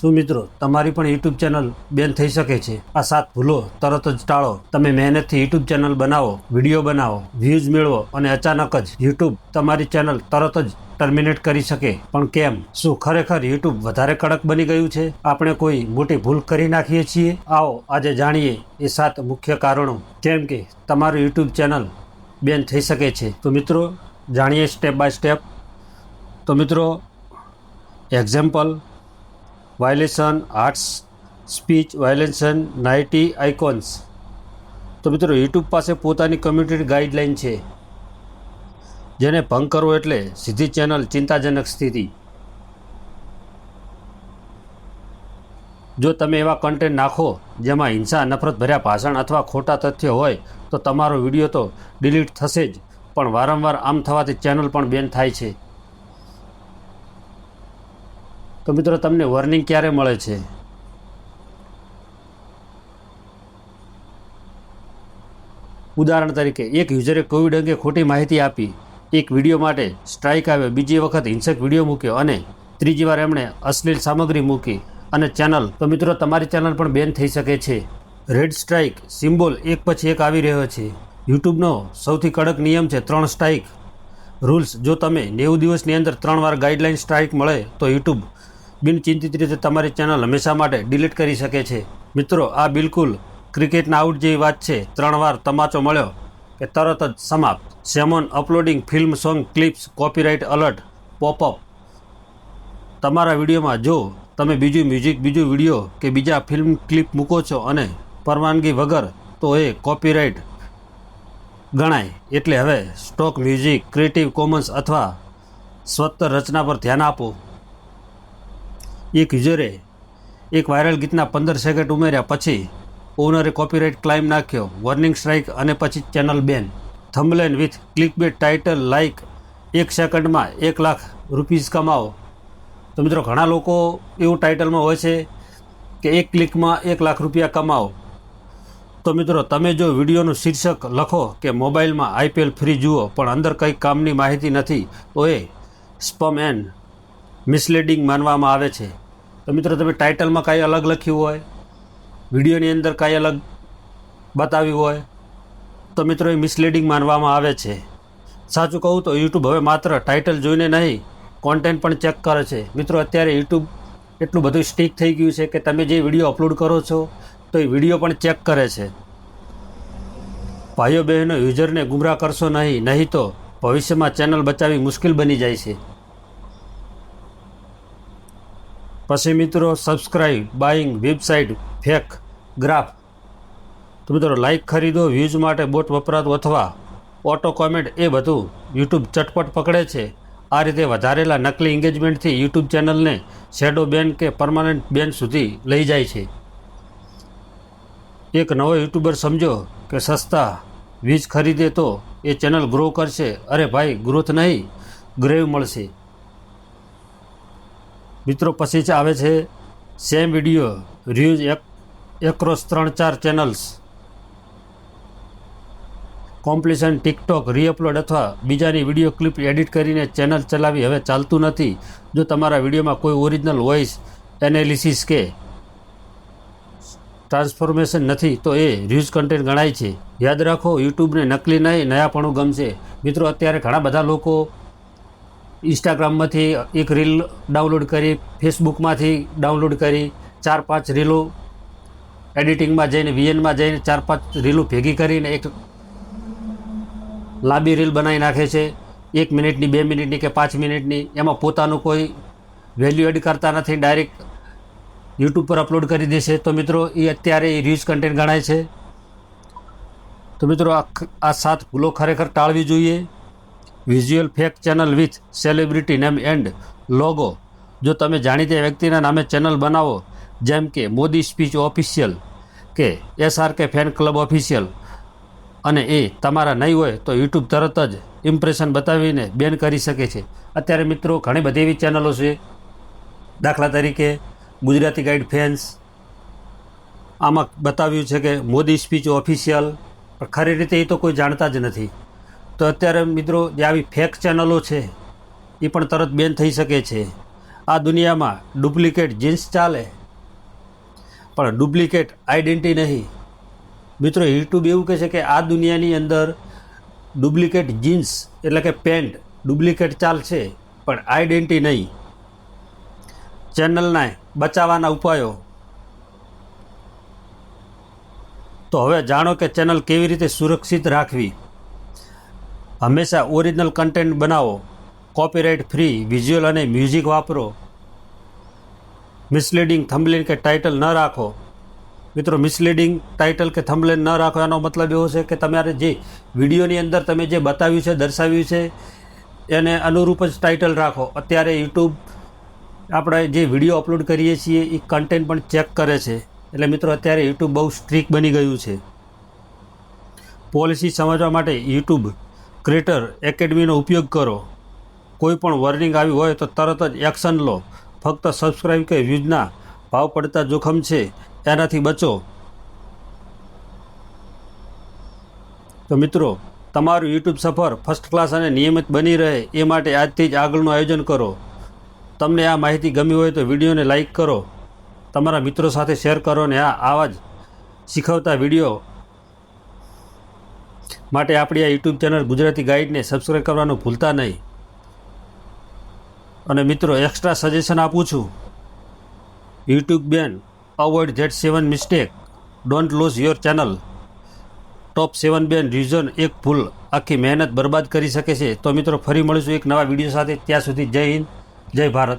શું મિત્રો, તમારી પણ યુટ્યુબ ચેનલ બેન થઈ શકે છે. આ સાત ભૂલો, તરત જ ટાળો. તમે મહેનતથી યુટ્યુબ ચેનલ બનાવો વીડિયો બનાવો વ્યૂઝ મેળવો અને અચાનક જ યુટ્યુબ તમારી ચેનલ તરત જ ટર્મિનેટ કરી શકે. પણ કેમ? શું ખરેખર યુટ્યુબ વધારે કડક બની ગયું છે? આપણે કોઈ મોટી ભૂલ કરી નાખીએ છીએ? આવો, આજે જાણીએ એ સાત મુખ્ય કારણો. કેમ કે તમારું યુટ્યુબ ચેનલ બેન થઈ શકે છે. તો મિત્રો, જાણીએ સ્ટેપ બાય સ્ટેપ તો મિત્રો example violation arts speech violation nighty icons તો મિત્રો યુટ્યુબ પાસે પોતાની કમ્યુનિટી ગાઈડલાઇન છે. જેને ભંગ કરવો એટલે સીધી ચેનલ ચિંતાજનક સ્થિતિ. જો તમે એવા કન્ટેન્ટ નાખો, જેમાં હિંસા નફરત ભર્યા ભાષણ અથવા ખોટા તથ્ય હોય, તો તમારો વીડિયો તો ડિલીટ થશે જ. પણ વારંવાર આમ થવાથી ચેનલ પણ બેન થાય છે. તો મિત્રો, તમને વોર્નિંગ ક્યારે મળે છે? ઉદાહરણ તરીકે, એક યુઝરે કોવિડ અંગે ખોટી માહિતી આપી, એક વીડિયો માટે સ્ટ્રાઇક આવ્યો, બીજી વખત હિંસક વીડિયો મૂક્યો અને ત્રીજી વાર એમણે અશ્લીલ સામગ્રી મૂકી અને ચેનલ તો મિત્રો, તમારી ચેનલ પણ બેન થઈ શકે છે. રેડ સ્ટ્રાઇક સિમ્બોલ એક પછી એક આવી રહ્યો છે. યુટ્યુબનો સૌથી કડક નિયમ છે ત્રણ સ્ટ્રાઇક રૂલ્સ જો તમે નેવું દિવસની અંદર ત્રણ વાર ગાઈડલાઇન સ્ટ્રાઇક મળે, તો યુટ્યુબ બિનચિંતિત રીતે તમારી ચેનલ હંમેશા માટે ડિલીટ કરી શકે છે. મિત્રો, આ બિલકુલ ક્રિકેટના આઉટ જેવી વાત છે. ત્રણ વાર તમાચો મળ્યો કે તરત જ સમાપ્ત. સેમોન uploading film song clips copyright alert popup તમારા વિડીયોમાં જો તમે બીજું મ્યુઝિક બીજું વીડિયો કે બીજા ફિલ્મ ક્લિપ મૂકો છો અને પરવાનગી વગર તો એ કોપીરાઇટ ગણાય. એટલે હવે સ્ટોક મ્યુઝિક ક્રિએટિવ કોમન્સ અથવા સ્વતંત્ર રચના પર ધ્યાન આપો. એક યુઝરે એક વાયરલ ગીતના પંદર સેકન્ડ ઉમેર્યા પછી ઓનરે કોપીરાઇટ ક્લાઇમ નાખ્યો વોર્નિંગ સ્ટ્રાઇક અને પછી channel ban thumbnail with click bait title like એક સેકન્ડમાં એક લાખ રૂપીઝ કમાવો. તો મિત્રો, ઘણા લોકો એવું ટાઇટલમાં હોય છે કે એક ક્લિકમાં એક લાખ રૂપિયા કમાવો. તો મિત્રો, તમે જો વિડીયોનું શીર્ષક લખો કે મોબાઈલમાં આઈપીએલ ફ્રી જુઓ, પણ અંદર કંઈ કામની માહિતી નથી, તો એ સ્પમ એન્ડ મિસલેડિંગ માનવામાં આવે છે. તો મિત્રો તમે ટાઇટલમાં કાંઈ અલગ લખ્યું હોય વિડીયોની અંદર કાંઈ અલગ બતાવ્યું હોય, તો મિત્રો એ મિસલીડિંગ માનવામાં આવે છે. સાચું કહું તો યુટ્યુબ હવે માત્ર ટાઇટલ જોઈને નહીં કોન્ટેન્ટ પણ ચેક કરે છે. મિત્રો અત્યારે યુટ્યુબ એટલું બધું સ્ટીક થઈ ગયું છે કે તમે જે વીડિયો અપલોડ કરો છો, તો એ વીડિયો પણ ચેક કરે છે. ભાઈઓ બહેનો યુઝરને ગુમરાહ કરશો નહીં નહીં તો ભવિષ્યમાં ચેનલ બચાવવી મુશ્કેલ બની જાય છે. પછી મિત્રો subscribe buying website fake graph તો મિત્રો લાઇક ખરીદો વ્યૂઝ માટે બોટ વપરાતું અથવા ઓટો કોમેન્ટ એ બધું યુટ્યુબ ચટપટ પકડે છે. આ રીતે વધારેલા નકલી એન્ગેજમેન્ટથી યુટ્યુબ ચેનલને શેડો બેન કે પરમાનન્ટ બેન સુધી લઈ જાય છે. એક નવો યુટ્યુબર સમજો કે સસ્તા વીજ ખરીદે તો એ ચેનલ ગ્રો કરશે. અરે ભાઈ ગ્રોથ નહીં ગ્રેવ મળશે. મિત્રો, પછી જ આવે છે સેમ વીડિયો વ્યૂઝ એક એક્રોસ ત્રણ ચાર ચેનલ્સ કોમ્પ્લિશન ટિકટોક રીઅપલોડ અથવા બીજાની વીડિયો ક્લિપ એડિટ કરીને ચેનલ ચલાવી હવે ચાલતું નથી. જો તમારા વિડીયોમાં કોઈ ઓરિજિનલ વોઇસ એનાલિસિસ કે ટ્રાન્સફોર્મેશન નથી, તો એ રીલ્સ કન્ટેન્ટ ગણાય છે. યાદ રાખો યુટ્યુબને નકલી નહીં, નયાપણું ગમશે. મિત્રો, અત્યારે ઘણા બધા લોકો ઇન્સ્ટાગ્રામમાંથી એક રીલ ડાઉનલોડ કરી, ફેસબુકમાંથી ડાઉનલોડ કરી, ચાર પાંચ રીલો એડિટિંગમાં જઈને, વીએનમાં જઈને ચાર પાંચ રીલો ભેગી કરીને એક લાંબી રીલ બનાવી નાખે છે. એક મિનિટની, બે મિનિટની કે પાંચ મિનિટની. એમાં પોતાનું કોઈ વેલ્યુ એડ કરતા નથી. ડાયરેક્ટ યુટ્યુબ પર અપલોડ કરી દેશે. તો મિત્રો, એ અત્યારે એ રીલ્સ કન્ટેન્ટ ગણાય છે. તો મિત્રો, આ આ સાત ભૂલો ખરેખર ટાળવી જોઈએ. Visual fake channel with celebrity name and logo જો તમે જાણીતા વ્યક્તિના નામે ચેનલ બનાવો, જેમ કે મોદી સ્પીચ ઓફિશિયલ કે SR K fan club official અને એ તમારા નહીં હોય તો યુટ્યુબ તરત જ ઇમ્પ્રેશન બતાવીને બેન કરી શકે છે. અત્યારે મિત્રો ઘણી બધી એવી ચેનલો છે. દાખલા તરીકે ગુજરાતી ગાઈડ ફેન્સ આમાં બતાવ્યું છે કે મોદી સ્પીચ ઓફિશિયલ ખરી રીતે એ તો કોઈ જાણતા જ નથી. તો અત્યારે મિત્રો જે આવી ફેક ચેનલો છે એ પણ તરત બેન થઈ શકે છે. આ દુનિયામાં ડુપ્લિકેટ જીન્સ ચાલે, પણ ડુપ્લિકેટ આઈડેન્ટિટી નહીં. મિત્રો યુટ્યુબ એવું કહે છે કે આ દુનિયાની અંદર ડુપ્લિકેટ જીન્સ એટલે કે પેન્ટ ડુપ્લિકેટ ચાલશે, પણ આઈડેન્ટિટી નહીં. ચેનલને બચાવવાના ઉપાયો. તો હવે જાણો કે ચેનલ કેવી રીતે સુરક્ષિત રાખવી. હંમેશા ઓરિજિનલ કન્ટેન્ટ બનાવો કોપીરાઇટ ફ્રી વિઝ્યુઅલ અને મ્યુઝિક વાપરો. મિસલીડિંગ થંબલેન કે ટાઇટલ ન રાખો. મિત્રો મિસલીડિંગ ટાઇટલ કે થંબલેન ન રાખો, એનો મતલબ એવો છે કે તમારે જે વિડીયોની અંદર તમે જે બતાવ્યું છે, દર્શાવ્યું છે, એને અનુરૂપ જ ટાઇટલ રાખો. અત્યારે યુટ્યુબ આપણે જે વીડિયો અપલોડ કરીએ છીએ, એ કન્ટેન્ટ પણ ચેક કરે છે. એટલે મિત્રો, અત્યારે યુટ્યુબ બહુ સ્ટ્રીક બની ગયું છે. પોલિસી સમજવા માટે યુટ્યુબ ક્રિએટર એકેડમીનો ઉપયોગ કરો. કોઈ પણ વોર્નિંગ આવી હોય તો તરત જ એક્શન લો. ફક્ત સબસ્ક્રાઈબ કે વ્યૂઝના ભાવ પડતા જોખમ છે. એનાથી બચો. તો મિત્રો, તમારું યુટ્યુબ સફર ફર્સ્ટ ક્લાસ અને નિયમિત બની રહે એ માટે આજથી જ આગળનું આયોજન કરો. તમને આ માહિતી ગમી હોય તો વિડીયોને લાઇક કરો. તમારા મિત્રો સાથે શેર કરો અને આ આવા જ શીખવતા વીડિયો માટે આપણી આ યુટ્યુબ ચેનલ ગુજરાતી ગાઈડને સબસ્ક્રાઈબ કરવાનું ભૂલતા નહીં. અને મિત્રો એક્સ્ટ્રા સજેશન આપું છું. YouTube ban avoid Z seven mistake don't lose your channel top seven ban reason એક ભૂલ. આખી મહેનત બરબાદ કરી શકે છે. તો મિત્રો, ફરી મળીશું એક નવા વીડિયો સાથે. ત્યાં સુધી જય હિન્દ, જય ભારત.